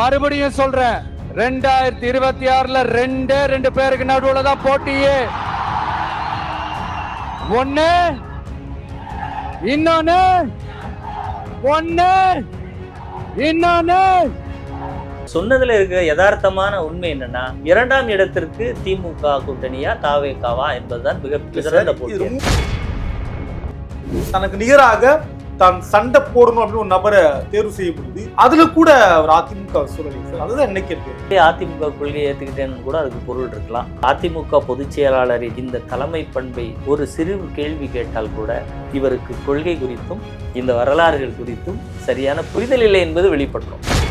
மறுபடியும் சொல்றேன். ரெண்டாயிரத்தி இருபத்தி ஆறுல ரெண்டே ரெண்டு பேருக்கு நடுவுல தான் போட்டியே. ஒண்ணு இன்னொன்னு ஒண்ணு இன்னொன்னு. சொன்னதுல இருக்கிற யதார்த்தமான உண்மை என்னன்னா இரண்டாம் இடத்திற்கு திமுக கூட்டணியா தாவேகாவா என்பதுதான் மிக சிறந்த போட்டி. தனக்கு நிகராக தான் சண்டை போடணும் அப்படின்னு ஒரு நபரை தேர்வு செய்ய முடியுது அதுல கூட ஒரு அதிமுக சூழல் சார் அதுதான் இன்னைக்கு இருக்கு அதிமுக கொள்கையை ஏத்துக்கிட்டேன்னு கூட அதுக்கு பொருள் இருக்கலாம். அதிமுக பொதுச் செயலாளரின் இந்த தலைமை பண்பை ஒரு சிறு கேள்வி கேட்டால் கூட இவருக்கு கொள்கை குறித்தும் இந்த வரலாறுகள் குறித்தும் சரியான புரிதல் இல்லை என்பது வெளிப்பட்டோம்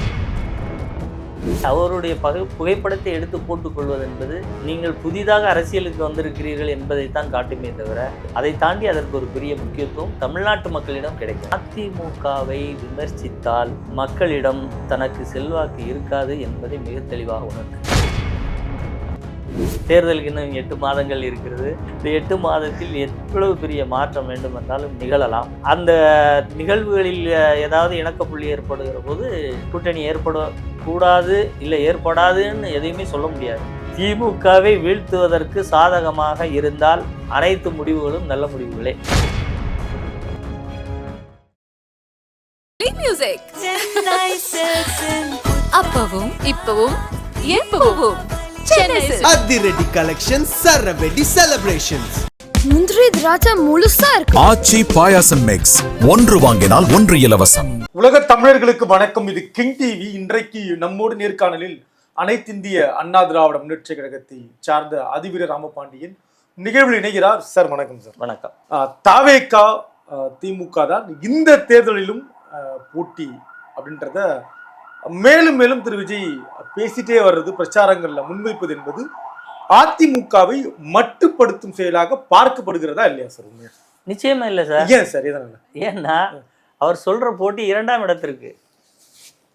அவருடைய பகை புகைப்படத்தை எடுத்து போட்டுக்கொள்வது என்பது நீங்கள் புதிதாக அரசியலுக்கு வந்திருக்கிறீர்கள் என்பதைத்தான் காட்டுமே தவிர அதை தாண்டி அதற்கு ஒரு பெரிய முக்கியத்துவம் தமிழ்நாட்டு மக்களிடம் கிடைக்கும். அதிமுகவை விமர்சித்தால் மக்களிடம் தனக்கு செல்வாக்கு இருக்காது என்பதை மிக தெளிவாக உணர்ந்து தேர்தலுக்கு இன்னும் எட்டு மாதங்கள் இருக்கிறது. இந்த எட்டு மாதத்தில் எவ்வளவு பெரிய மாற்றம் வேண்டும் என்றாலும் நிகழலாம். அந்த நிகழ்வுகளில் ஏதாவது இணக்கப்புள்ளி ஏற்படுகிற போது கூட்டணி ஏற்பட கூடாது இல்லை ஏற்படாதுன்னு எதையுமே சொல்ல முடியாது. திமுகவை வீழ்த்துவதற்கு சாதகமாக இருந்தால் அனைத்து முடிவுகளும் நல்ல முடிவுகளே. மியூசிக் அப்பவும் இப்பவும் எப்பவும். அதிரடி கலெக்ஷன் சரவெடி செலிப்ரேஷன்ஸ் முந்திரி திராட்சை முழுசா இருக்கு. ஆச்சி பாயாசம் மிக்ஸ் ஒன்று வாங்கினால் ஒன்று இலவசம். உலக தமிழர்களுக்கு வணக்கம். இது கிங் டிவி இன்றைக்கு நம்மோடு நேர்காணலில் அனைத்திந்திய அண்ணா திராவிட முன்னேற்ற கழகத்தை சார்ந்த அதிவீர ராமபாண்டியன் நிகழ்வில் இணைகிறார். சார் வணக்கம் சார். வணக்கம். ஆஹ் தாவேகா ஆஹ் திமுக தான் இந்த தேர்தலிலும் ஆஹ் போட்டி அப்படின்றத மேலும் மேலும் திரு விஜய் பேசிட்டே வர்றது பிரச்சாரங்கள்ல முன்வைப்பது என்பது அதிமுகவை மட்டுப்படுத்தும் செயலாக பார்க்கப்படுகிறதா இல்லையா சார் உண்மையா? நிச்சயமா இல்லை சார். ஏன் சார்? இதனால ஏன்னா அவர் சொல்ற போட்டி இரண்டாம் இடத்திற்கு.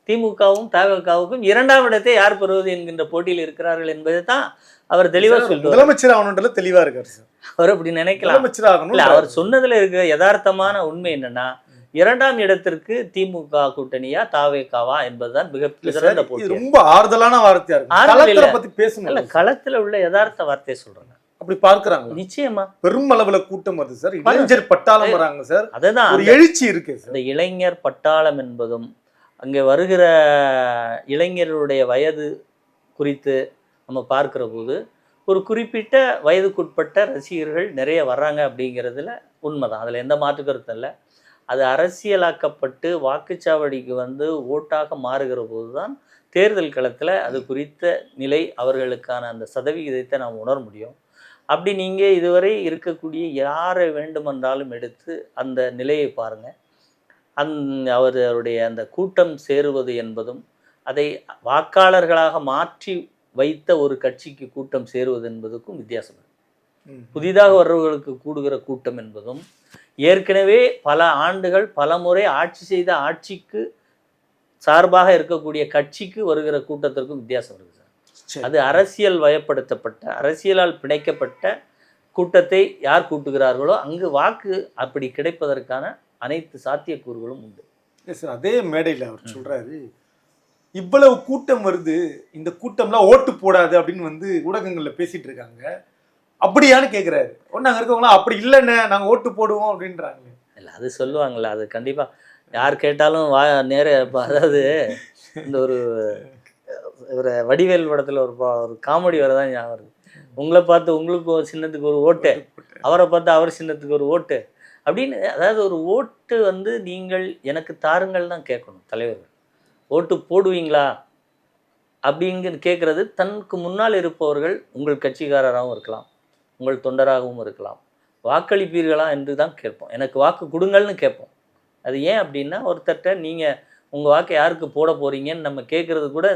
திமுகவும் தவகவுக்கும் இரண்டாம் இடத்தை யார் பெறுவது என்கின்ற போட்டியில் இருக்கிறார்கள் என்பதை தான் அவர் தெளிவா சொல்றாரு முதலமைச்சர் ஆகணுன்றதுல தெளிவா இருக்காரு சார். அவர் அப்படி நினைக்கலாம். முதலமைச்சர் ஆகணும் இல்ல அவர் சொன்னதுல இருக்கிற யதார்த்தமான உண்மை என்னன்னா இரண்டாம் இடத்திற்கு திமுக கூட்டணியா தாவேகாவா என்பதுதான் மிக சிறந்த இது போட்டி. ரொம்ப ஆறுதலான வார்த்தையா இருக்கு. பத்தி பேசணும் இல்ல களத்துல உள்ள யதார்த்த வார்த்தையை சொல்றேன் அப்படி பார்க்கறாங்க நிச்சயமா. பெரும் அளவுல கூட்டம் வருது சார். இளைஞர் பட்டாளம் வராங்க சார். அதுதான் ஒரு எழுச்சி இருக்கு சார். அந்த இளைஞர் பட்டாளம் என்பதும் அங்கே வருகிற இளைஞர்களுடைய வயது குறித்து நம்ம பார்க்கிற போது ஒரு குறிப்பிட்ட வயதுக்குட்பட்ட ரசிகர்கள் நிறைய வர்றாங்க அப்படிங்கிறதுல உண்மைதான். அதில் எந்த மாற்று கருத்தும் இல்லை. அது அரசியலாக்கப்பட்டு வாக்குச்சாவடிக்கு வந்து ஓட்டாக மாறுகிற போது தான் தேர்தல் களத்தில் அது குறித்த நிலை அவர்களுக்கான அந்த சதவிகிதத்தை நாம் உணர முடியும். அப்படி நீங்கள் இதுவரை இருக்கக்கூடிய யாரை வேண்டுமென்றாலும் எடுத்து அந்த நிலையை பாருங்கள் அந் அவருடைய அந்த கூட்டம் சேருவது என்பதும் அதை வாக்காளர்களாக மாற்றி வைத்த ஒரு கட்சிக்கு கூட்டம் சேருவது என்பதுக்கும் வித்தியாசம். புதிதாக வர்றவர்களுக்கு கூடுகிற கூட்டம் என்பதும் ஏற்கனவே பல ஆண்டுகள் பல முறை ஆட்சி செய்த ஆட்சிக்கு சார்பாக இருக்கக்கூடிய கட்சிக்கு வருகிற கூட்டத்திற்கும் வித்தியாசம் இருக்கு சார் சரி. அது அரசியல் வயப்படுத்தப்பட்ட அரசியலால் பிணைக்கப்பட்ட கூட்டத்தை யார் கூட்டுகிறார்களோ அங்கு வாக்கு அப்படி கிடைப்பதற்கான அனைத்து சாத்தியக்கூறுகளும் உண்டு sir. அதே மேடையில அவர் சொல்றாரு இவ்வளவு கூட்டம் வருது இந்த கூட்டம்லாம் ஓட்டு போடாது அப்படின்னு வந்து ஊடகங்கள்ல பேசிட்டு இருக்காங்க அப்படியான்னு கேட்குறாரு ஒன்று அங்கே இருக்கவங்களாம் அப்படி இல்லைன்னு நாங்கள் ஓட்டு போடுவோம் அப்படின்றாங்க. இல்லை அது சொல்லுவாங்கள்ல அது கண்டிப்பாக யார் கேட்டாலும் வா நேர இப்போ அதாவது இந்த ஒரு ஒரு வடிவேல் படத்தில் ஒரு பா- ஒரு காமெடி வரதான் ஞாபகம் வருது. உங்களை பார்த்து உங்களுக்கு ஒரு சின்னத்துக்கு ஒரு ஓட்டு அவரை பார்த்து அவர் சின்னத்துக்கு ஒரு ஓட்டு அப்படின்னு அதாவது ஒரு ஓட்டு வந்து நீங்கள் எனக்கு தாருங்கள் தான் கேட்கணும் தலைவர்கள். ஓட்டு போடுவீங்களா? அப்படிங்கு கேட்குறது தனக்கு முன்னால் இருப்பவர்கள் உங்கள் கட்சிக்காரராகவும் இருக்கலாம். உங்கள் தொண்டராகவும் இருக்கலாம். வாக்களிப்பீர்களா என்று தான் கேட்போம். எனக்கு வாக்கு கொடுங்கள்னு கேட்போம். அது ஏன் அப்படின்னா ஒருத்தர்கிட்ட நீங்கள் உங்கள் வாக்கை யாருக்கு போட போறீங்கன்னு நம்ம கேட்குறது கூட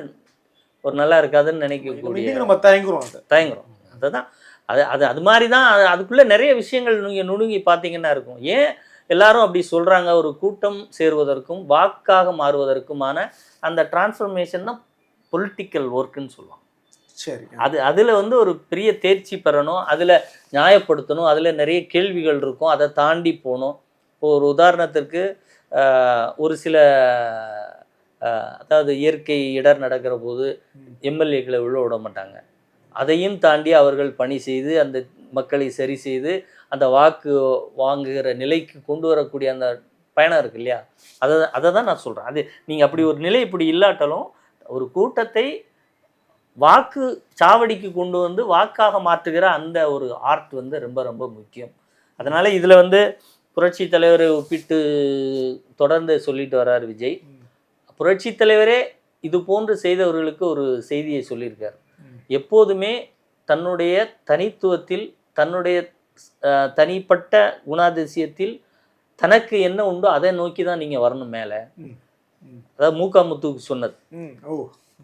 ஒரு நல்லா இருக்காதுன்னு நினைக்கக்கூடிய நம்ம தயங்குறோம் அதை. தயங்குறோம். அதுதான். அது அது அது மாதிரி தான் அது அதுக்குள்ளே நிறைய விஷயங்கள் நீங்கள் நுணுங்கி பார்த்தீங்கன்னா இருக்கும். ஏன் எல்லாரும் அப்படி சொல்கிறாங்க ஒரு கூட்டம் சேருவதற்கும் வாக்காக மாறுவதற்குமான அந்த டிரான்ஸ்ஃபர்மேஷன் தான் பொலிட்டிக்கல் ஒர்க்குன்னு சொல்லுவாங்க. சரி அது அதில் வந்து ஒரு பெரிய தேர்ச்சி பெறணும் அதில் நியாயப்படுத்தணும் அதில் நிறைய கேள்விகள் இருக்கும் அதை தாண்டி போகணும். இப்போ ஒரு உதாரணத்திற்கு ஒரு சில அதாவது இயற்கை இடர் நடக்கிற போது எம்எல்ஏக்களை உள்ள விட மாட்டாங்க. அதையும் தாண்டி அவர்கள் பணி செய்து அந்த மக்களை சரி செய்து அந்த வாக்கு வாங்குகிற நிலைக்கு கொண்டு வரக்கூடிய அந்த பயணம் இருக்கு இல்லையா? அதை அதை தான் நான் சொல்கிறேன் அது நீங்கள் அப்படி ஒரு நிலை இப்படி இல்லாட்டாலும் ஒரு கூட்டத்தை வாக்கு சாவடிக்கு கொண்டு வந்து வாக்காக மாற்றுகிற அந்த ஒரு ஆர்ட் வந்து ரொம்ப ரொம்ப முக்கியம். அதனால இதில் வந்து புரட்சி தலைவரை ஒப்பிட்டு தொடர்ந்து சொல்லிட்டு வர்றார் விஜய். புரட்சி தலைவரே இது போன்று செய்தவர்களுக்கு ஒரு செய்தியை சொல்லியிருக்கார். எப்போதுமே தன்னுடைய தனித்துவத்தில் தன்னுடைய தனிப்பட்ட குணாதிசயத்தில் தனக்கு என்ன உண்டோ அதை நோக்கி தான் நீங்கள் வரணும் மேலே. அதாவது மூக்கா முத்துக்கு சொன்னது.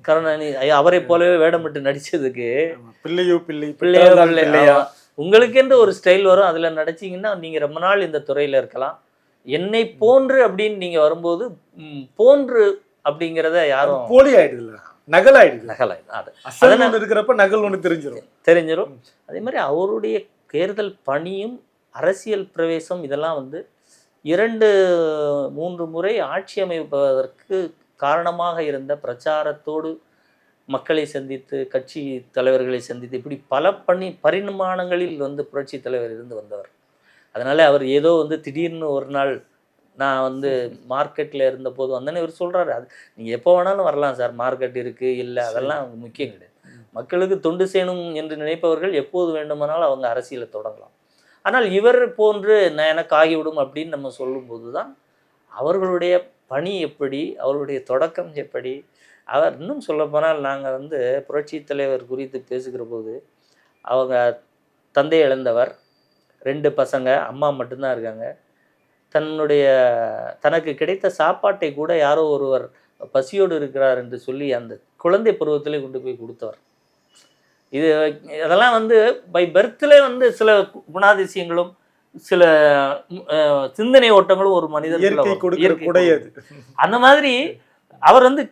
கருணாநிதி அவரை போலவே வேடமிட்டு நடிச்சதுக்கு. பிள்ளையோ பிள்ளை பிள்ளையா ஆமா. உங்களுக்கென்று ஒரு ஸ்டைல் வரும். அதுல நடிச்சீங்கன்னா நீங்க ரொம்ப நாள் இந்த துறையில இருக்கலாம். என்னை போன்று அப்படின்னு நீங்க வரும்போது போன்று அப்படிங்கிறத யாரும் போலி ஆயிடுதுல்ல. நகல் ஆயிடுது நகலை ஒண்ணு இருக்கிறப்ப நகல் ஒண்ணு தெரிஞ்சிடும் தெரிஞ்சிடும் அதே மாதிரி அவருடைய தேர்தல் பணியும் அரசியல் பிரவேசம் இதெல்லாம் வந்து இரண்டு மூன்று முறை ஆட்சி அமைப்பதற்கு காரணமாக இருந்த பிரச்சாரத்தோடு மக்களை சந்தித்து கட்சி தலைவர்களை சந்தித்து இப்படி பல பணி பரிமாணங்களில் வந்து புரட்சி தலைவர் இருந்து வந்தவர். அதனால் அவர் ஏதோ வந்து திடீர்னு ஒரு நாள் நான் வந்து மார்க்கெட்டில் இருந்தபோது வந்தேன்னு இவர் சொல்கிறாரு அது நீங்கள் எப்போ வேணாலும் வரலாம் சார். மார்க்கெட் இருக்குது இல்லை அதெல்லாம் முக்கியம் கிடையாது. மக்களுக்கு தொண்டு செய்யணும் என்று நினைப்பவர்கள் எப்போது வேண்டுமானாலும் அவங்க அரசியலை தொடங்கலாம். ஆனால் இவர் போன்று நான் எனக்கு ஆகிவிடும் அப்படின்னு நம்ம சொல்லும்போது தான் அவர்களுடைய பணி எப்படி அவருடைய தொடக்கம் எப்படி அவர் இன்னும் சொல்லப்போனால் நாங்கள் வந்து புரட்சி தலைவர் குறித்து பேசுகிற போது அவங்க தந்தை இழந்தவர் ரெண்டு பசங்க அம்மா மட்டும்தான் இருக்காங்க. தன்னுடைய தனக்கு கிடைத்த சாப்பாட்டை கூட யாரோ ஒருவர் பசியோடு இருக்கிறார் என்று சொல்லி அந்த குழந்தை பருவத்திலே கொண்டு போய் கொடுத்தவர். இது அதெல்லாம் வந்து பை பர்த்லே வந்து சில குணாதிசயங்களும் சில சிந்தனை ஓட்டங்களும் ஒரு மனிதனுக்குள்ள இயற்கை வரும். கொடுக்கிற இயற்கை கொடை கொடுக்கும். அது அந்த மாதிரி அவர் வந்து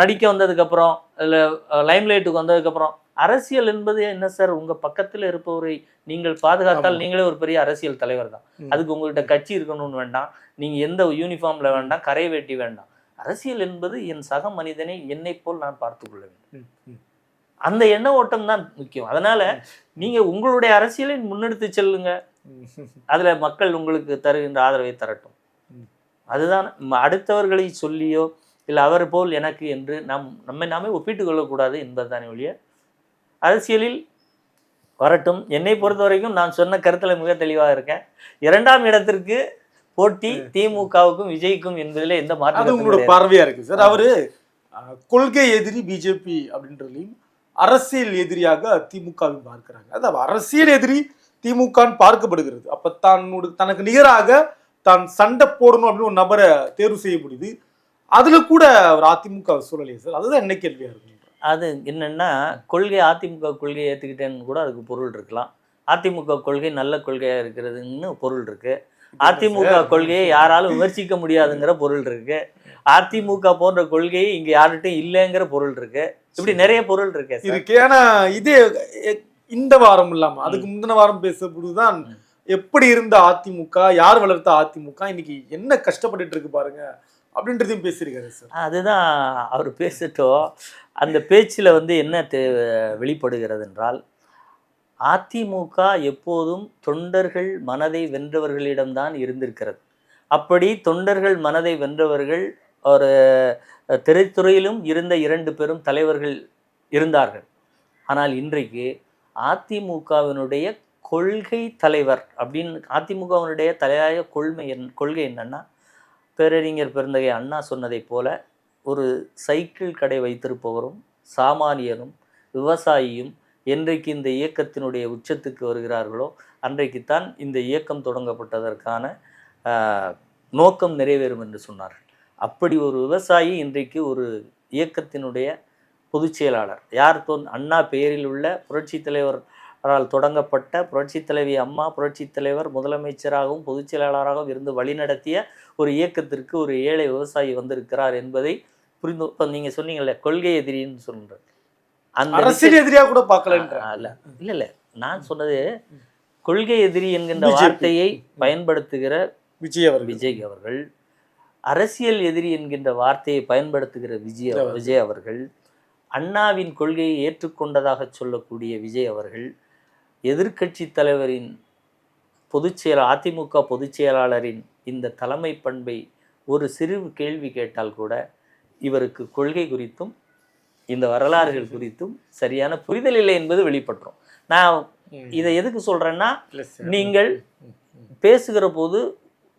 நடிக்க வந்ததுக்கப்புறம் இல்லை லைம்லைட்டுக்கு வந்ததுக்கப்புறம் அரசியல் என்பது என்ன சார் உங்க பக்கத்தில் இருப்பவரை நீங்கள் பாதுகாத்தால். நீங்களே ஒரு பெரிய அரசியல் தலைவர் தான். அதுக்கு உங்கள்கிட்ட கட்சி இருக்கணும்னு வேண்டாம் நீங்க எந்த யூனிஃபார்ம்ல வேண்டாம் கரை வேட்டி வேண்டாம் அரசியல் என்பது என் சக மனிதனை என்னை போல் நான் பார்த்து கொள்ள வேண்டும். அந்த எண்ண ஓட்டம் தான் முக்கியம் அதனால நீங்க உங்களுடைய அரசியலை முன்னெடுத்து செல்லுங்க. அதுல மக்கள் உங்களுக்கு தருகின்ற ஆதரவை தரட்டும். அதுதான் அடுத்தவர்களை சொல்லியோ இல்லை அவர் போல் எனக்கு என்று நாம் நம்மை நாமே ஒப்பிட்டு கொள்ளக்கூடாது என்பதுதானே ஒழிய அரசியலில் வரட்டும். என்னை பொறுத்த வரைக்கும் நான் சொன்ன கருத்துல மிக தெளிவாக இருக்கேன். இரண்டாம் இடத்திற்கு போட்டி திமுகவுக்கும் விஜய்க்கும் என்பதில் எந்த அது மாற்றம் உங்களோட. பார்வையா இருக்கு. சார் அவரு கொள்கை எதிரி பிஜேபி அப்படின்றதுலையும் அரசியல் எதிரியாக திமுகவை பார்க்கிறாங்க. அதாவது அரசியல் எதிரி திமுகன்னு பார்க்கப்படுகிறது. அப்ப தன்னோட தனக்கு நிகராக தான் சண்டை போடணும் அப்படின்னு ஒரு நபரை தேர்வு செய்ய முடியுது. அதுல கூட அவர் அதிமுக சொல்லலையே சார். அதுதான் என்ன கேள்வியா இருக்கு. அது என்னன்னா கொள்கை அதிமுக கொள்கையை ஏற்றுக்கிட்டேன்னு கூட அதுக்கு பொருள் இருக்கலாம். அதிமுக கொள்கை நல்ல கொள்கையா இருக்கிறதுன்னு பொருள் இருக்கு. அதிமுக கொள்கையை யாராலும் விமர்சிக்க முடியாதுங்கிற பொருள் இருக்கு. அதிமுக போன்ற கொள்கை இங்க யார்கிட்டையும் இல்லைங்கிற பொருள் இருக்கு. இப்படி நிறைய பொருள் இருக்கு. இருக்கு. ஏன்னா இதே இந்த வாரம் இல்லாம அதுக்கு முந்தின வாரம் பேசப்படுதான் எப்படி இருந்த அதிமுக யார் வளர்த்த அதிமுக இன்னைக்கு என்ன கஷ்டப்பட்டுட்டு இருக்கு பாருங்க அப்படின்றதையும் பேசியிருக்காரு சார். அதுதான் அவர் பேசட்டும் அந்த பேச்சில் வந்து என்ன தெ- வெளிப்படுகிறது என்றால் அதிமுக எப்போதும் தொண்டர்கள் மனதை வென்றவர்களிடம்தான் இருந்திருக்கிறது. அப்படி தொண்டர்கள் மனதை வென்றவர்கள் ஒரு திரைத்துறையிலும் இருந்த இரண்டு பெரும் தலைவர்கள் இருந்தார்கள். ஆனால் இன்றைக்கு அதிமுகவினுடைய கொள்கை தலைவர் அப்படின்னு அதிமுகவினுடைய தலையாய கொள்மை என் கொள்கை என்னன்னா பேரறிஞர் பெருந்தகை அண்ணா சொன்னதைப் போல ஒரு சைக்கிள் கடை வைத்திருப்பவரும் சாமானியரும் விவசாயியும் என்றைக்கு இந்த இயக்கத்தினுடைய உச்சத்துக்கு வருகிறார்களோ அன்றைக்குத்தான் இந்த இயக்கம் தொடங்கப்பட்டதற்கான நோக்கம் நிறைவேறும் என்று சொன்னார்கள். அப்படி ஒரு விவசாயி இன்றைக்கு ஒரு இயக்கத்தினுடைய பொதுச் செயலாளர். யார் தோன்? அண்ணா பெயரில் உள்ள புரட்சித் தலைவரால் தொடங்கப்பட்ட புரட்சித் தலைவி அம்மா புரட்சித் தலைவர் முதலமைச்சராகவும் பொதுச் செயலாளராகவும் இருந்து வழிநடத்திய ஒரு இயக்கத்திற்கு ஒரு ஏழை விவசாயி வந்திருக்கிறார் என்பதை புரிந்து இப்போ நீங்கள் சொன்னீங்கல்ல கொள்கை எதிரின்னு சொல்ற. அந்த அரசியல் எதிரியா கூட பார்க்கலன்ற. ஆ, இல்ல இல்ல இல்ல. நான் சொன்னது கொள்கை எதிரி என்கின்ற. வார்த்தையை பயன்படுத்துகிற விஜய் அவர்கள். விஜய் அவர்கள் அரசியல் எதிரி என்கின்ற வார்த்தையை பயன்படுத்துகிற விஜய் விஜய் அவர்கள் அண்ணாவின் கொள்கையை ஏற்றுக்கொண்டதாக சொல்லக்கூடிய விஜய் அவர்கள் எதிர்க்கட்சி தலைவரின் பொதுச் செயலா அதிமுக பொதுச் செயலாளரின் இந்த தலைமை பண்பை ஒரு சிறு கேள்வி கேட்டால் கூட இவருக்கு கொள்கை குறித்தும் இந்த வரலாறுகள் குறித்தும் சரியான புரிதல் இல்லை என்பது வெளிப்பட்டுரும். நான் இதை எதுக்கு சார் நீங்கள் பேசுகிற போது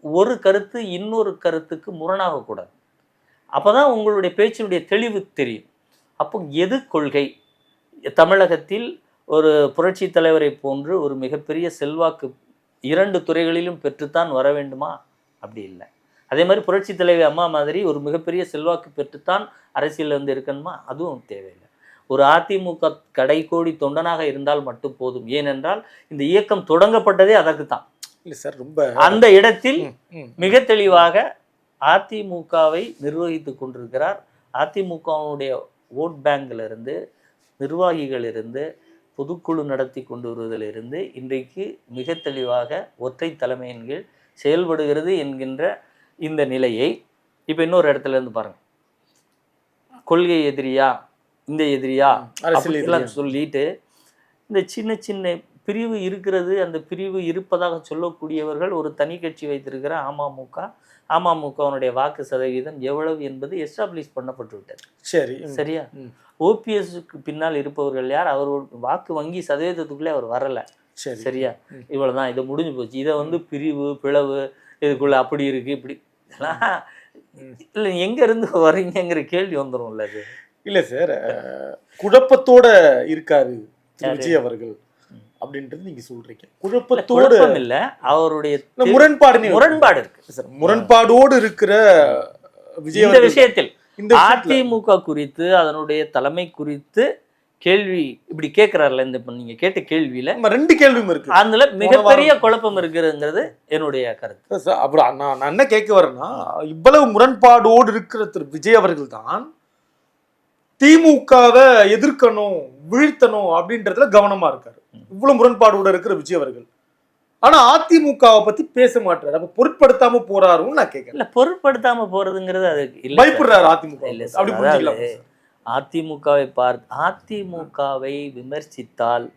ஒரு கருத்து இன்னொரு கருத்துக்கு முரணாகக்கூடாது அப்பதான் உங்களுடைய பேச்சினுடைய தெளிவு தெரியும். அப்போ எது கொள்கை? தமிழகத்தில் ஒரு புரட்சி தலைவரை போன்று ஒரு மிகப்பெரிய செல்வாக்கு இரண்டு துறைகளிலும் பெற்றுத்தான் வர வேண்டுமா? அப்படி இல்லை. அதே மாதிரி புரட்சி தலைவி அம்மா மாதிரி ஒரு மிகப்பெரிய செல்வாக்கு பெற்றுத்தான் அரசியலில் வந்து இருக்கணுமா? அதுவும் தேவையில்லை. ஒரு அதிமுக கடைக்கோடி தொண்டனாக இருந்தால் மட்டும் போதும். ஏனென்றால் இந்த இயக்கம் தொடங்கப்பட்டதே அதற்கு தான். இல்ல சார் ரொம்ப அந்த இடத்தில். மிக தெளிவாக அதிமுகவை நிர்வகித்து கொண்டிருக்கிறார். அதிமுகவுடைய ஓட் பேங்க்ல இருந்து நிர்வாகிகள் இருந்து பொதுக்குழு நடத்தி கொண்டு வருவதிலிருந்து இன்றைக்கு மிக தெளிவாக ஒற்றை தலைமையின் கீழ் செயல்படுகிறது என்கின்ற இந்த நிலையை இப்போ இன்னொரு இடத்துல இருந்து பாருங்க கொள்கை எதிரியா இந்த எதிரியா அரசியல்? சொல்லிட்டு இந்த சின்ன சின்ன பிரிவு இருக்கிறது அந்த பிரிவு இருப்பதாக சொல்லக்கூடியவர்கள் ஒரு தனி கட்சி வைத்திருக்கிற அமமுக. அமமுகவினுடைய வாக்கு சதவீதம் எவ்வளவு என்பது எஸ்டாப்ளிஷ் பண்ணப்பட்டு விட்டது சரி. சரியா. ஓபிஎஸ்க்கு பின்னால் இருப்பவர்கள் யார்? அவர் வாக்கு வங்கி சதவீதத்துக்குள்ளே அவர் வரல. சரி. சரியா? ம். இவ்வளவுதான். இது முடிஞ்சு போச்சு. இதை வந்து பிரிவு பிளவு இதுக்குள்ள அப்படி இருக்கு இப்படி. இதெல்லாம் இல்லை எங்க இருந்து வர்றீங்கங்கிற கேள்வி வந்துரும்ல அது. இல்ல சார் குழப்பத்தோட இருக்காரு? விஜய் அவர்கள். அப்படின்றது நீங்க சொல்றீங்க. குழப்பத்தோட இல்ல அவருடைய முரண்பாடு முரண்பாடு இருக்கு. சார் முரண்பாடோடு இருக்கிற விஜய் இந்த விஷயத்தில் இந்த அதிமுக குறித்து அதனுடைய தலைமை குறித்து கேள்வி இப்படி கேட்கிறாருல இந்த இப்ப நீங்க கேட்ட கேள்வியில ரெண்டு கேள்வியும் இருக்கு. அதுல மிகப்பெரிய குழப்பம் இருக்குதுங்கிறது என்னுடைய கருத்து. அப்புறம் நான் நான் என்ன கேட்க வரேன்னா இவ்வளவு முரண்பாடோடு இருக்கிற திரு விஜய் அவர்கள் தான் திமுகவை எதிர்க்கணும் வீழ்த்தணும் அப்படின்றதுல கவனமா இருக்காரு. இவ்வளவு முரண்பாடோட இருக்கிற விஜய் அவர்கள். ஆனா அதிமுகவை பத்தி பேச மாட்டாரு. அப்ப பொருட்படுத்தாம போறாருன்னு நான் கேட்கறேன். இல்ல பொருட்படுத்தாம போறதுங்கிறது அது. பயப்படுறாரு அதிமுக. இல்ல அப்படி புரிஞ்சுக்கலாம் அதிமுகவை பார்த்து அதிமுகவை விமர்சித்தால்.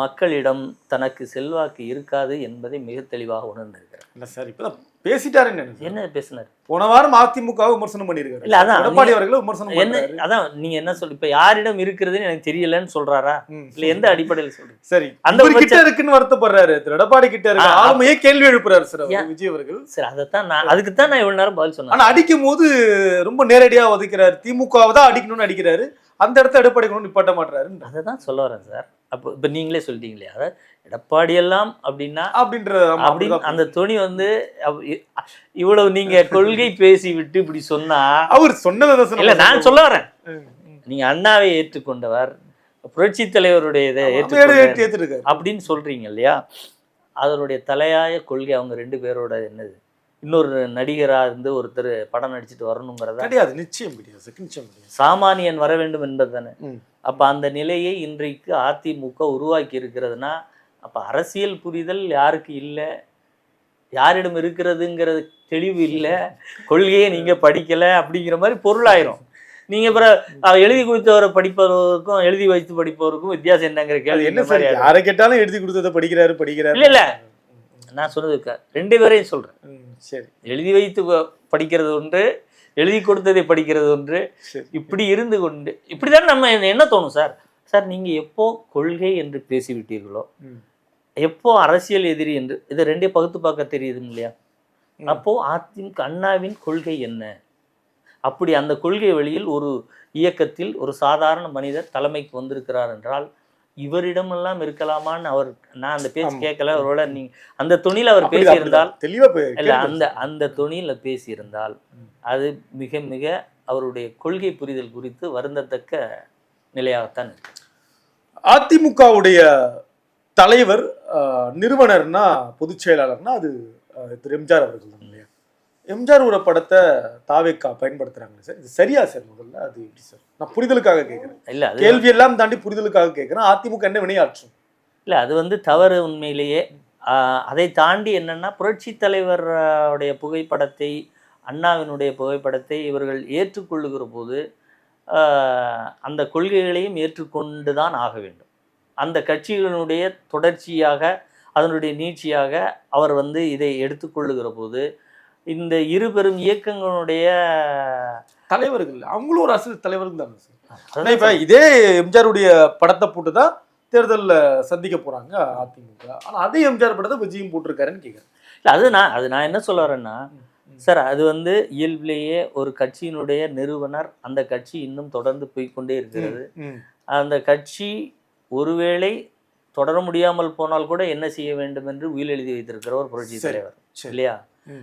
மக்களிடம் தனக்கு செல்வாக்கு இருக்காது என்பதை மிக தெளிவாக உணர்ந்திருக்கிறார். இல்ல சார் இப்பதான் பேசிட்டாருன்னு என்ன பேசினார்? போன வாரம் அதிமுகவை விமர்சனம் பண்ணிருக்காரு இல்ல, அதான் எடப்பாடி அவர்களை விமர்சனம் என்ன அதான் நீங்க என்ன சொல்லு இப்ப யாரிடம் இருக்கிறதுன்னு எனக்கு தெரியலன்னு சொல்றாரா. இல்ல எந்த அடிப்படையில் சொல்றீங்க? சரி அந்த கிட்ட இருக்குன்னு வருத்தப்படுறாரு. திரு எடப்பாடி கிட்ட இருக்கு ஆளுமையே கேள்வி எழுப்புறாரு சார்? விஜய் அவர்கள். சரி அதைத்தான் நான் அதுக்கு தான் நான் இவ்வளவு நேரம் பதில் சொன்னேன். ஆனா அடிக்கும் போது ரொம்ப நேரடியா ஒதுக்கிறாரு. திமுகவை தான் அடிக்கணும்னு அடிக்கிறாரு. அந்த இடத்த எடப்பாடி நிப்பாட்ட மாட்டாரு அதை தான் சொல்ல வரேன் சார். அப்போ இப்ப நீங்களே சொல்லிட்டீங்களே அதாவது எடப்பாடி எல்லாம் அப்படின்னா அப்படின்ற ஆமா, அப்படின்னு அப்படிதான் அந்த துணி வந்து இவ்வளவு நீங்க கொள்கை பேசி விட்டு இப்படி சொன்னா அவர் சொன்னதை இல்ல. நான் சொல்ல வரேன். நீங்க அண்ணாவை ஏற்றுக்கொண்டவர் புரட்சி தலைவருடைய இதை ஏற்று-. அப்படின்னு சொல்றீங்க இல்லையா அதனுடைய தலையாய கொள்கை அவங்க ரெண்டு பேரோட என்னது இன்னொரு நடிகரா இருந்து ஒருத்தர் படம் நடிச்சிட்டு வரணுங்கிறதா கிடையாது நிச்சயம் கிடையாது நிச்சயம் கிடையாது சாமானியன் வர வேண்டும் என்பது தானே. அப்ப அந்த நிலையை இன்றைக்கு அதிமுக உருவாக்கி இருக்கிறதுனா அப்ப அரசியல் புரிதல் யாருக்கு இல்லை? யாரிடம் இருக்கிறதுங்கிறது தெளிவு இல்லை. கொள்கையை நீங்க படிக்கல அப்படிங்கிற மாதிரி பொருளாயிரும். நீங்க அப்புறம் எழுதி கொடுத்தவரை படிப்பவருக்கும் எழுதி வைத்து படிப்பவருக்கும் வித்தியாசம் என்னங்கிற கேள்வி என்ன சார். யாரை கேட்டாலும் எழுதி கொடுத்ததை படிக்கிறாரு படிக்கிறாரு. இல்ல இல்ல. நான் சொன்னது க- ரெண்டு பேரையும் சொல்றேன். ம், சரி. எழுதி வைத்து படிக்கிறது ஒன்று எழுதி கொடுத்ததை படிக்கிறது ஒன்று. இப்படி இருந்து கொண்டு இப்படிதான் நம்ம என்ன- தோணும் சார்? சார் நீங்க எப்போ கொள்கை என்று பேசிவிட்டீர்களோ. எப்போ அரசியல் எதிரி என்று இதை ரெண்டே பகுத்து பார்க்க தெரியுது இல்லையா. அப்போ அதிமுக அண்ணாவின் கொள்கை என்ன அப்படி அந்த கொள்கை வழியில் ஒரு இயக்கத்தில் ஒரு சாதாரண மனிதர் தலைமைக்கு வந்திருக்கிறார் என்றால் இவரிடமெல்லாம் இருக்கலாமான்னு அவர் நான் அந்த பேச்சு. கேட்கல ஒருவேளை நீங்க அந்த துணியில் அவர் பேசியிருந்தால் அப்படிதான். தெளிவா பே- இல்ல. அந்த அந்த தொனியில பேசியிருந்தால். அது மிக மிக அவருடைய கொள்கை புரிதல் குறித்து வருந்தத்தக்க நிலையாகத்தான் இருக்கு அதிமுகவுடைய தலைவர் நிறுவனர்னா பொதுச் செயலாளர்னா அது திரு எம்ஜிஆர் அவர்கள் தான் இல்லையா? எம்ஜிஆர் ஒரு படத்தை தாவேக்கா பயன்படுத்துறாங்க சார். இது சரியா சார் முதல்ல? அது எப்படி சார்? நான் புரிதலுக்காக கேட்கிறேன். இல்ல கேள்வி எல்லாம் தாண்டி புரிதலுக்காக கேட்கிறேன். அதிமுக என்ன வினையாற்றும்? இல்ல அது வந்து தவறு உண்மையிலேயே. அதை தாண்டி என்னன்னா புரட்சி தலைவர் ஆஹ், உடைய புகைப்படத்தை அண்ணாவினுடைய புகைப்படத்தை இவர்கள் ஏற்றுக்கொள்ளுகிற போது அந்த கொள்கைகளையும் ஏற்றுக்கொண்டு தான் ஆக வேண்டும். அந்த கட்சிகளினுடைய தொடர்ச்சியாக அதனுடைய நீட்சியாக அவர் வந்து இதை எடுத்துக்கொள்ளுகிற போது இந்த இரு பெரும் இயக்கங்களுடைய தலைவர்கள் அவங்களும் ஒரு அரசியல் தலைவர்கள் தானே சார்? இப்ப இதே எம்ஜிஆருடைய படத்தை போட்டு தான் தேர்தல்ல சந்திக்க போறாங்க அதிமுக. ஆனா அதே எம்ஜிஆர் படத்தை விஜயும் போட்டிருக்காருன்னு கேக்குறேன். இல்ல, அது நான் அது நான் என்ன சொல்ல வரேன்னா சார் அது வந்து இயல்பிலேயே ஒரு கட்சியினுடைய நிறுவனர் அந்த கட்சி இன்னும் தொடர்ந்து போய்க்கொண்டே இருக்கிறது. அந்த கட்சி ஒருவேளை தொடர முடியாமல் போனால் கூட என்ன செய்ய வேண்டும் என்று உயில் எழுதி வைத்திருக்கிறவர் புரட்சி தலைவர். இல்லையா.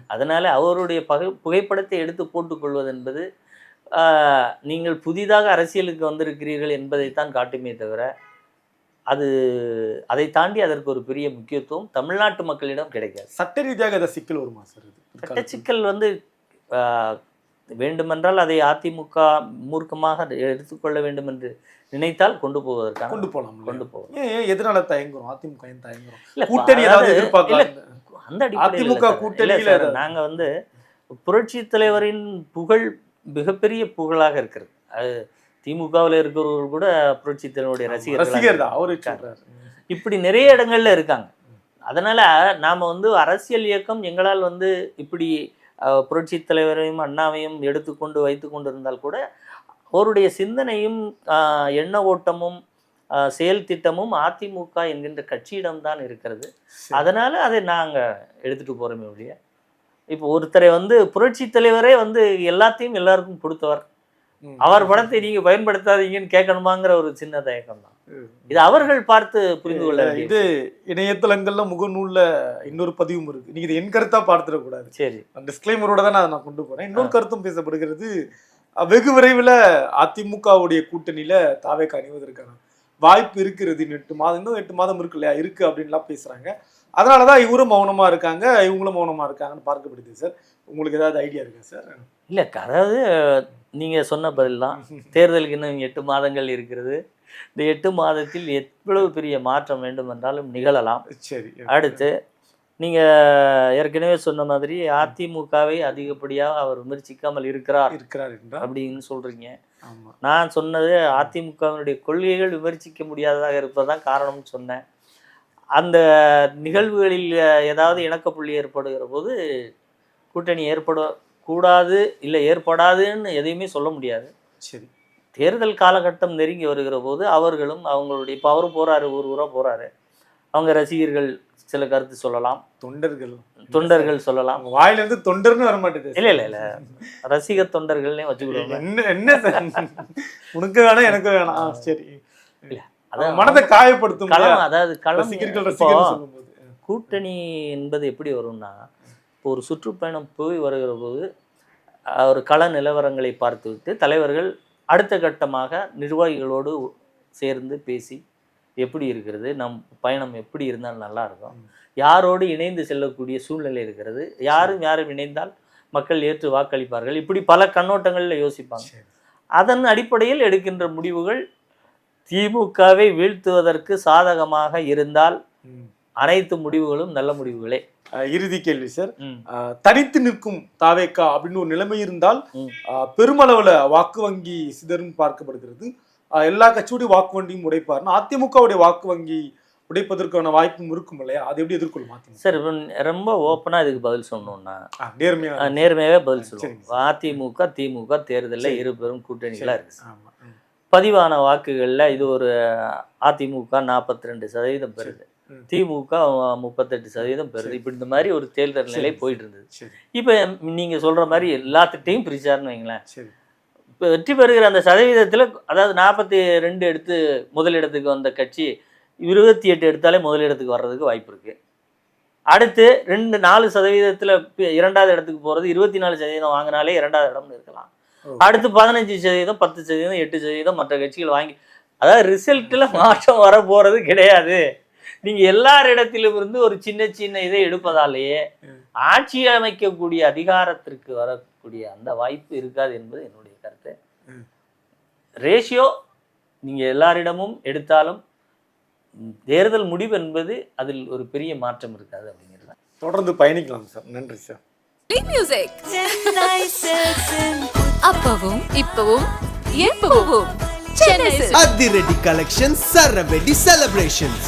அதனால அவருடைய பகை புகைப்படத்தை எடுத்து போட்டுக்கொள்வது என்பது நீங்கள் புதிதாக அரசியலுக்கு வந்திருக்கிறீர்கள் என்பதைத்தான் காட்டுமே தவிர அது அதை தாண்டி அதற்கு ஒரு பெரிய முக்கியத்துவம் தமிழ்நாட்டு மக்களிடம் கிடைக்காது சட்ட ரீதியாக அதை சிக்கல் வருமா சார் சட்ட சிக்கல் வந்து வேண்டுமென்றால் அதை அதிமுக மூர்க்கமாக எடுத்துக்கொள்ள வேண்டும் என்று நினைத்தால் கொண்டு போவதற்கான கொண்டு போலாம் கொண்டு போவோம் ஏன் எதனால தயங்குறோம்? அதிமுக ஏன் தயங்குறோம். இல்ல, கூட்டணி அந்த அதிமுக. கூட்டணியில இல்ல சார், ஏதாவது- நாங்க வந்து புரட்சி தலைவரின் புகழ் மிகப்பெரிய புகழாக இருக்கிறது. அது திமுகவில் இருக்கிறவர்கள் கூட புரட்சி தலைவருடைய ரசிகர் ரசிகர் தான் அவரு இப்படி நிறைய இடங்கள்ல இருக்காங்க. அதனால நாம வந்து அரசியல் இயக்கம் எங்களால் வந்து இப்படி புரட்சி தலைவரையும் அண்ணாவையும் எடுத்துக்கொண்டு வைத்து கொண்டு இருந்தால் கூட அவருடைய சிந்தனையும் எண்ண ஓட்டமும் செயல் திட்டமும் அதிமுக என்கின்ற கட்சியிடம்தான் இருக்கிறது. அதனால அதை நாங்க எடுத்துட்டு போறோமே ஒழிய இப்போ ஒருத்தரை வந்து புரட்சி தலைவரே வந்து எல்லாத்தையும் எல்லாருக்கும் கொடுத்தவர். அவர் படத்தை நீங்க பயன்படுத்தாதீங்கன்னு கேட்கணுமாங்கிற ஒரு சின்ன தயக்கம் தான் இது அவர்கள் பார்த்து புரிந்து கொள்ள இது இணையதளங்கள்ல முகநூல்ல இன்னொரு பதிவும் இருக்கு. நீங்க இது என் கருத்தா பார்த்துடக்கூடாது. சரி. டிஸ்கிளைமரோட தான் நான் கொண்டு போறேன். இன்னொரு கருத்தும் பேசப்படுகிறது. வெகு விரைவில் அதிமுகவுடைய கூட்டணியில தாவேக்கு அணிவதற்கான வாய்ப்பு இருக்கிறது. இன்னும் எட்டு மாதம் இன்னும் எட்டு மாதம் இருக்கு இல்லையா? இருக்கு அப்படின்லாம் பேசுறாங்க. அதனாலதான் இவரும் மௌனமா இருக்காங்க. இவங்களும் மௌனமா இருக்காங்கன்னு பார்க்கப்படுது சார். உங்களுக்கு ஏதாவது ஐடியா இருக்கா சார்? இல்ல அதாவது நீங்க சொன்ன பதில் தான் தேர்தலுக்கு இன்னும் எட்டு மாதங்கள் இருக்கிறது. இந்த எட்டு மாதத்தில் எவ்வளவு பெரிய மாற்றம் வேண்டும் என்றாலும் நிகழலாம். சரி அடுத்து நீங்க ஏற்கனவே சொன்ன மாதிரி அதிமுகவை அதிகப்படியாக அவர் விமர்சிக்காமல் இருக்கிறார் இருக்கிறார் அப்படின்னு சொல்றீங்க. ஆமா. நான் சொன்னது அதிமுகவினுடைய கொள்கைகள் விமர்சிக்க முடியாததாக இருப்பதுதான் காரணம்னு சொன்னேன். அந்த நிகழ்வுகளில் ஏதாவது இணக்கப்புள்ளி ஏற்படுகிற போது கூட்டணி ஏற்பட கூடாது இல்லை ஏற்படாதுன்னு எதையுமே சொல்ல முடியாது. சரி. தேர்தல் காலகட்டம் நெருங்கி வருகிற போது அவர்களும் அவங்களுடைய இப்போ அவரும் போறாரு ஊர் ஊரா போறாரு. அவங்க ரசிகர்கள் சில கருத்து சொல்லலாம். தொண்டர்கள். தொண்டர்கள் சொல்லலாம். அவங்க வாயில இருந்து தொண்டர்னு வர மாட்டேது இல்ல இல்ல இல்ல. ரசிகர் தொண்டர்கள்னே வச்சுக்கிடுவோம். என்ன என்ன உனக்கு வேணாம் எனக்கு வேணாம். சரி. அதான் அவங்க மனதை காயப்படுத்தும் களம்? அதாவது களம் கூட்டணி என்பது எப்படி வரும்னா இப்போ ஒரு சுற்றுப்பயணம் போய் வருகிற போது ஒரு கள நிலவரங்களை பார்த்துவிட்டு தலைவர்கள் அடுத்த கட்டமாக நிர்வாகிகளோடு சேர்ந்து பேசி எப்படி இருக்கிறது நம் பயணம் எப்படி இருந்தால் நல்லா இருக்கும். யாரோடு இணைந்து செல்லக்கூடிய சூழ்நிலை இருக்கிறது. யாரும் யாரும் இணைந்தால் மக்கள் ஏற்று வாக்களிப்பார்கள். இப்படி பல கண்ணோட்டங்களில் யோசிப்பாங்க. அதன் அடிப்படையில் எடுக்கின்ற முடிவுகள் திமுகவை வீழ்த்துவதற்கு சாதகமாக இருந்தால். அனைத்து முடிவுகளும் நல்ல முடிவுகளே. இறுதி கேள்வி சார். தனித்து நிற்கும் தாவேக்கா அப்படின்னு ஒரு நிலைமை இருந்தால் பெருமளவுல வாக்கு வங்கி சிதறும் பார்க்கப்படுகிறது. எல்லா கட்சியுடைய வாக்கு வங்கியும் உடைப்பார்னா அதிமுகவுடைய வாக்கு வங்கி உடைப்பதற்கான வாய்ப்பும் இருக்கும் இல்லையா? அதை எப்படி எதிர்கொள்ளும் அதிமுக சார் ரொம்ப ஓப்பனாக இதுக்கு பதில் சொன்னோம்னா ஆ, நேர்மையா அஹ், நேர்மையாவே பதில் சொல்லுவோம். சரிங்க அதிமுக திமுக தேர்தலில் இரு பெரும் கூட்டணிகளாக இருக்கு. பதிவான வாக்குகளில் இது ஒரு அதிமுக நாற்பத்தி ரெண்டு சதவீதம் பெறுது. திமுக முப்பத்தெட்டு சதவீதம் பெறுது. இப்படி இந்த மாதிரி ஒரு தேர்தல் நிலை. போயிட்டு இருந்தது இப்போ நீங்கள் சொல்கிற மாதிரி எல்லாத்துட்டையும் பிரிச்சாருன்னு வைங்களேன். இப்போ வெற்றி பெறுகிற அந்த சதவீதத்தில் அதாவது நாற்பத்தி ரெண்டு எடுத்து முதலிடத்துக்கு வந்த கட்சி இருபத்தி எட்டு எடுத்தாலே முதலிடத்துக்கு வர்றதுக்கு வாய்ப்பு இருக்கு. அடுத்து ரெண்டு நாலு சதவீதத்தில் இரண்டாவது இடத்துக்கு போகிறது இருபத்தி நாலு சதவீதம் வாங்கினாலே இரண்டாவது இடம்னு இருக்கலாம். அடுத்து பதினஞ்சு சதவீதம் பத்து சதவீதம் எட்டு சதவீதம் மற்ற கட்சிகள் வாங்கி அதாவது ரிசல்ட்டில் மாற்றம் வர போகிறது கிடையாது. நீங்கள் எல்லாரிடத்திலும் இருந்து ஒரு சின்ன சின்ன இதை எடுப்பதாலேயே ஆட்சி அமைக்கக்கூடிய அதிகாரத்திற்கு வரக்கூடிய அந்த வாய்ப்பு இருக்காது என்பது என்னுடைய கருத்து. ரேஷியோ நீங்கள் எல்லாரிடமும் எடுத்தாலும் தேர்தல் முடிவு என்பது அதில் ஒரு பெரிய மாற்றம் இருக்காது அப்படிங்கிறது தொடர்ந்து பயணிக்கலாம் சார். நன்றி சார். மியூசிக் அப்பவும் இப்பவும் எப்பவும். அதிரடி கலெக்ஷன் சரவெடி செலிப்ரேஷன்ஸ்